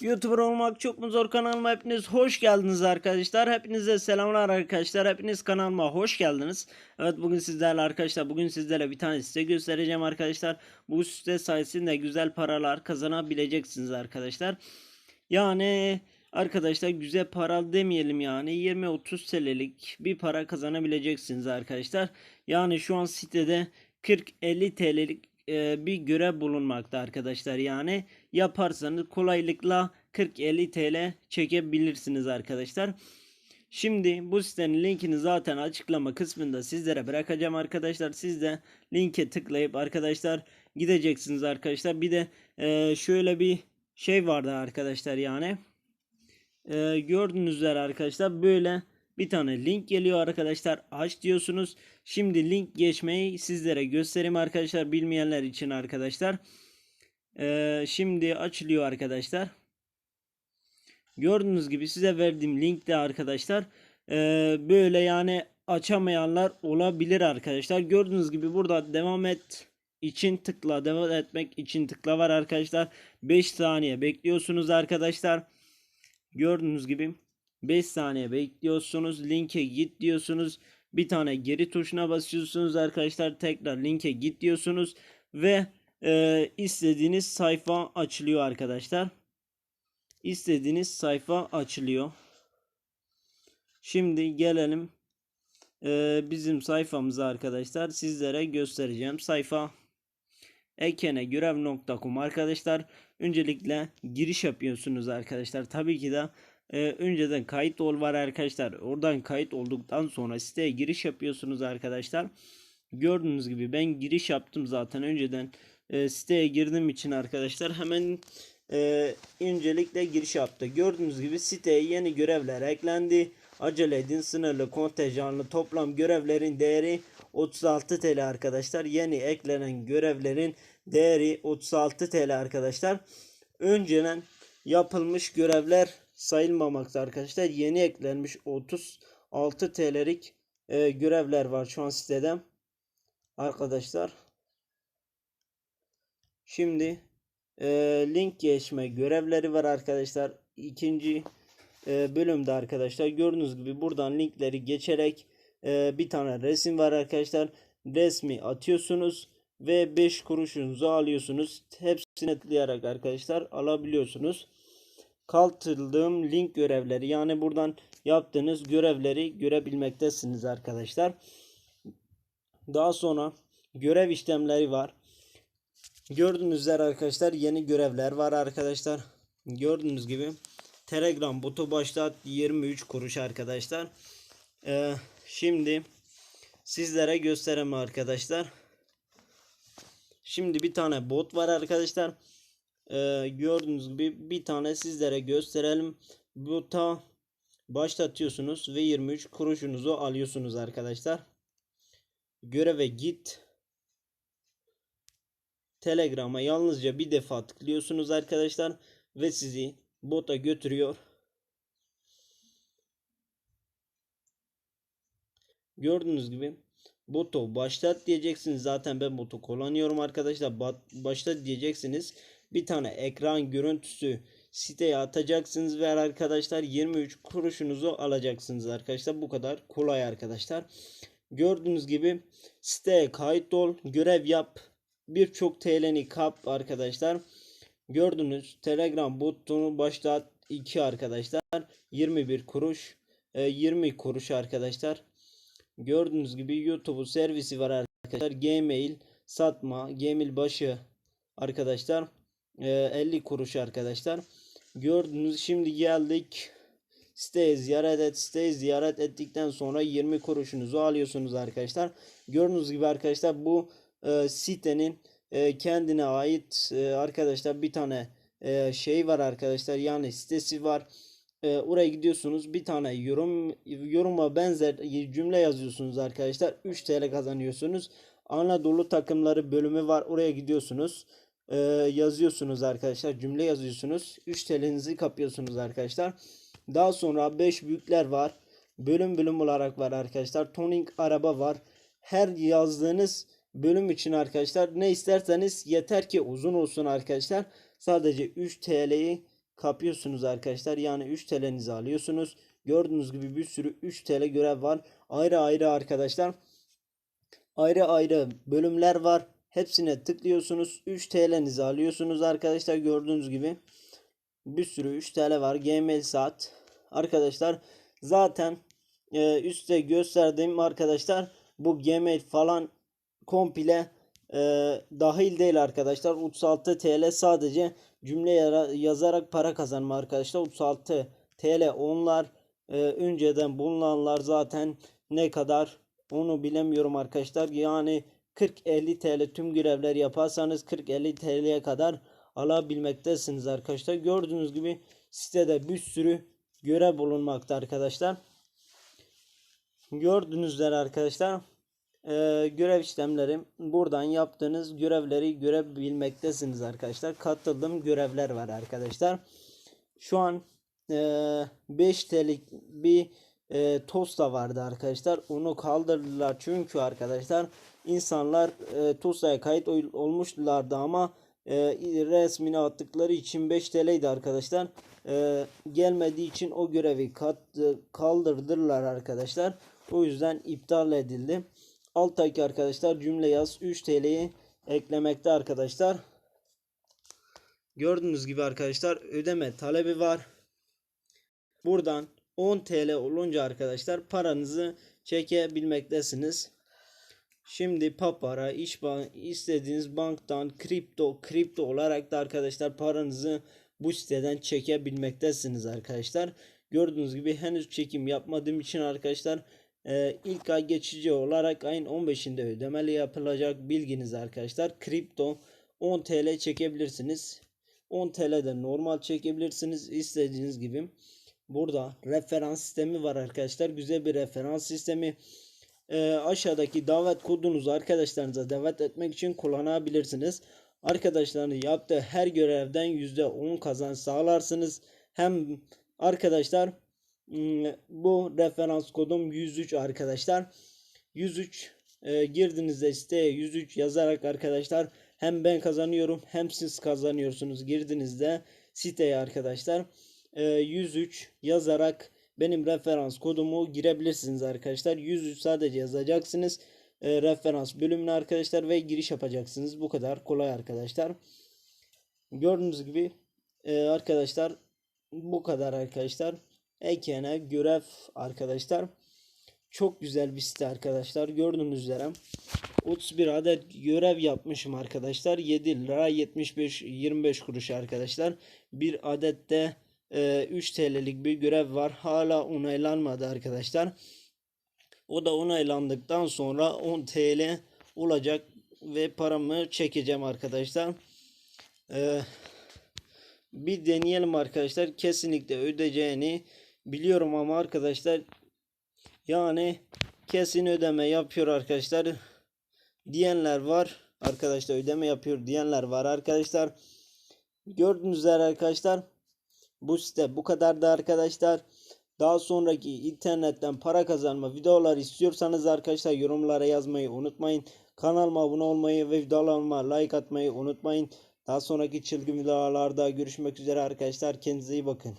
YouTuber olmak çok mu zor kanalıma hepiniz hoş geldiniz arkadaşlar. Hepinize selamlar arkadaşlar. Hepiniz kanalıma hoş geldiniz. Evet bugün sizlerle arkadaşlar bugün sizlere bir tane site göstereceğim arkadaşlar. Bu site sayesinde güzel paralar kazanabileceksiniz arkadaşlar. Yani arkadaşlar güzel para demeyelim yani 20-30 TL'lik bir para kazanabileceksiniz arkadaşlar. Yani şu an sitede 40-50 TL'lik e, bir görev bulunmakta arkadaşlar. Yani yaparsanız kolaylıkla 40-50 TL çekebilirsiniz arkadaşlar. Şimdi bu sitenin linkini zaten açıklama kısmında sizlere bırakacağım arkadaşlar. Siz de linke tıklayıp arkadaşlar gideceksiniz arkadaşlar. Bir de e, şöyle bir şey vardı arkadaşlar yani. E, gördüğünüz üzere arkadaşlar böyle bir tane link geliyor arkadaşlar. Aç diyorsunuz. Şimdi link geçmeyi sizlere göstereyim arkadaşlar. Bilmeyenler için arkadaşlar. Ee, şimdi açılıyor arkadaşlar. Gördüğünüz gibi size verdiğim linkte arkadaşlar. ee, böyle yani açamayanlar olabilir arkadaşlar. Gördüğünüz gibi burada devam et için tıkla devam etmek için tıkla var arkadaşlar. 5 saniye bekliyorsunuz arkadaşlar. Gördüğünüz gibi 5 saniye bekliyorsunuz. Linke git diyorsunuz. Bir tane geri tuşuna basıyorsunuz arkadaşlar. Tekrar linke git diyorsunuz. Ve e, istediğiniz sayfa açılıyor arkadaşlar. İstediğiniz sayfa açılıyor. Şimdi gelelim e, bizim sayfamıza arkadaşlar. Sizlere göstereceğim. Sayfa ekenegörev.com arkadaşlar. Öncelikle giriş yapıyorsunuz arkadaşlar. Tabii ki de e, önceden kayıt ol var arkadaşlar. Oradan kayıt olduktan sonra siteye giriş yapıyorsunuz arkadaşlar. Gördüğünüz gibi ben giriş yaptım zaten önceden e, siteye girdiğim için arkadaşlar hemen e, öncelikle giriş yaptı. Gördüğünüz gibi siteye yeni görevler eklendi. Acele edin sınırlı kontenjanlı toplam görevlerin değeri 36 TL arkadaşlar. Yeni eklenen görevlerin değeri 36 TL arkadaşlar. Önceden yapılmış görevler sayılmamakta arkadaşlar. Yeni eklenmiş 36 TL'lik e, görevler var şu an sitede. Arkadaşlar. Şimdi e, link geçme görevleri var arkadaşlar. İkinci e, bölümde arkadaşlar gördüğünüz gibi buradan linkleri geçerek e, bir tane resim var arkadaşlar. Resmi atıyorsunuz ve 5 kuruşunuzu alıyorsunuz. Hepsini tıklayarak arkadaşlar alabiliyorsunuz. Kaltıldığım link görevleri yani buradan yaptığınız görevleri görebilmektesiniz arkadaşlar. Daha sonra görev işlemleri var. Gördüğünüz üzere arkadaşlar yeni görevler var arkadaşlar. Gördüğünüz gibi Telegram botu başlat 23 kuruş arkadaşlar. Ee, şimdi sizlere göstereyim arkadaşlar. Şimdi bir tane bot var arkadaşlar. Ee, gördüğünüz gibi bir tane sizlere gösterelim. Bota başlatıyorsunuz ve 23 kuruşunuzu alıyorsunuz arkadaşlar. Göreve git. Telegram'a yalnızca bir defa tıklıyorsunuz arkadaşlar ve sizi bota götürüyor. Gördüğünüz gibi botu başlat diyeceksiniz. Zaten ben botu kullanıyorum arkadaşlar. Başlat diyeceksiniz. Bir tane ekran görüntüsü siteye atacaksınız ve arkadaşlar 23 kuruşunuzu alacaksınız arkadaşlar. Bu kadar kolay arkadaşlar. Gördüğünüz gibi siteye kayıt ol, görev yap. Birçok TL'ni kap arkadaşlar. Gördünüz Telegram botunu başlat 2 arkadaşlar. 21 kuruş. 20 kuruş arkadaşlar. Gördüğünüz gibi YouTube servisi var arkadaşlar. Gmail satma, Gmail başı arkadaşlar. 50 kuruş arkadaşlar. Gördüğünüz şimdi geldik. Siteyi ziyaret et. Siteyi ziyaret ettikten sonra 20 kuruşunuzu alıyorsunuz arkadaşlar. Gördüğünüz gibi arkadaşlar bu e, sitenin e, kendine ait e, arkadaşlar bir tane e, şey var arkadaşlar. Yani sitesi var. E, oraya gidiyorsunuz. Bir tane yorum yoruma benzer cümle yazıyorsunuz arkadaşlar. 3 TL kazanıyorsunuz. Anadolu takımları bölümü var. Oraya gidiyorsunuz. E, yazıyorsunuz arkadaşlar. Cümle yazıyorsunuz. 3 TL'nizi kapıyorsunuz arkadaşlar. Daha sonra 5 büyükler var. Bölüm bölüm olarak var arkadaşlar. Toning araba var. Her yazdığınız bölüm için arkadaşlar ne isterseniz yeter ki uzun olsun arkadaşlar. Sadece 3 TL'yi kapıyorsunuz arkadaşlar. Yani 3 TL'nizi alıyorsunuz. Gördüğünüz gibi bir sürü 3 TL görev var. Ayrı ayrı arkadaşlar. Ayrı ayrı bölümler var. Hepsine tıklıyorsunuz. 3 TL'nizi alıyorsunuz arkadaşlar. Gördüğünüz gibi bir sürü 3 TL var. Gmail saat. Arkadaşlar zaten e, üstte gösterdiğim arkadaşlar bu Gmail falan komple e, dahil değil arkadaşlar. 36 TL sadece cümle yazarak para kazanma arkadaşlar. 36 TL onlar e, önceden bulunanlar zaten ne kadar onu bilemiyorum arkadaşlar. Yani 40-50 TL tüm görevler yaparsanız 40-50 TL'ye kadar alabilmektesiniz arkadaşlar. Gördüğünüz gibi sitede bir sürü görev bulunmakta arkadaşlar. Gördüğünüzler arkadaşlar e, görev işlemleri buradan yaptığınız görevleri görebilmektesiniz arkadaşlar. Katıldığım görevler var arkadaşlar. Şu an e, 5 TL'lik bir e, Tosta vardı arkadaşlar. Onu kaldırdılar çünkü arkadaşlar insanlar e, Tosta'ya kayıt ol- olmuşlardı ama e, resmini attıkları için 5 TL'ydi arkadaşlar. E, gelmediği için o görevi kat, kaldırdılar arkadaşlar. O yüzden iptal edildi. Alttaki arkadaşlar cümle yaz 3 TL'yi eklemekte arkadaşlar. Gördüğünüz gibi arkadaşlar ödeme talebi var. Buradan 10 TL olunca arkadaşlar paranızı çekebilmektesiniz. Şimdi Papara, İşbank, istediğiniz banktan kripto, kripto olarak da arkadaşlar paranızı bu siteden çekebilmektesiniz arkadaşlar. Gördüğünüz gibi henüz çekim yapmadığım için arkadaşlar e, ilk ay geçici olarak ayın 15'inde ödemeli yapılacak bilginiz arkadaşlar. Kripto 10 TL çekebilirsiniz. 10 TL'de normal çekebilirsiniz istediğiniz gibi. Burada referans sistemi var arkadaşlar. Güzel bir referans sistemi. Ee, aşağıdaki davet kodunuzu arkadaşlarınıza davet etmek için kullanabilirsiniz. Arkadaşların yaptığı her görevden %10 kazanç sağlarsınız. Hem arkadaşlar hmm, bu referans kodum 103 arkadaşlar. 103 e, girdiğinizde siteye 103 yazarak arkadaşlar hem ben kazanıyorum hem siz kazanıyorsunuz girdiğinizde siteye arkadaşlar. E, 103 yazarak benim referans kodumu girebilirsiniz arkadaşlar. 103 sadece yazacaksınız. E, referans bölümüne arkadaşlar ve giriş yapacaksınız. Bu kadar kolay arkadaşlar. Gördüğünüz gibi e, arkadaşlar bu kadar arkadaşlar. Ekene görev arkadaşlar. Çok güzel bir site arkadaşlar. Gördüğünüz üzere 31 adet görev yapmışım arkadaşlar. 7 lira 75 25 kuruş arkadaşlar. Bir adet de e, 3 TL'lik bir görev var. Hala onaylanmadı arkadaşlar. O da onaylandıktan sonra 10 TL olacak ve paramı çekeceğim arkadaşlar. Ee, bir deneyelim arkadaşlar. Kesinlikle ödeyeceğini biliyorum ama arkadaşlar yani kesin ödeme yapıyor arkadaşlar diyenler var. Arkadaşlar ödeme yapıyor diyenler var arkadaşlar. Gördüğünüz üzere arkadaşlar bu site bu kadar da arkadaşlar. Daha sonraki internetten para kazanma videolar istiyorsanız arkadaşlar yorumlara yazmayı unutmayın. Kanalıma abone olmayı ve videolarıma like atmayı unutmayın. Daha sonraki çılgın videolarda görüşmek üzere arkadaşlar. Kendinize iyi bakın.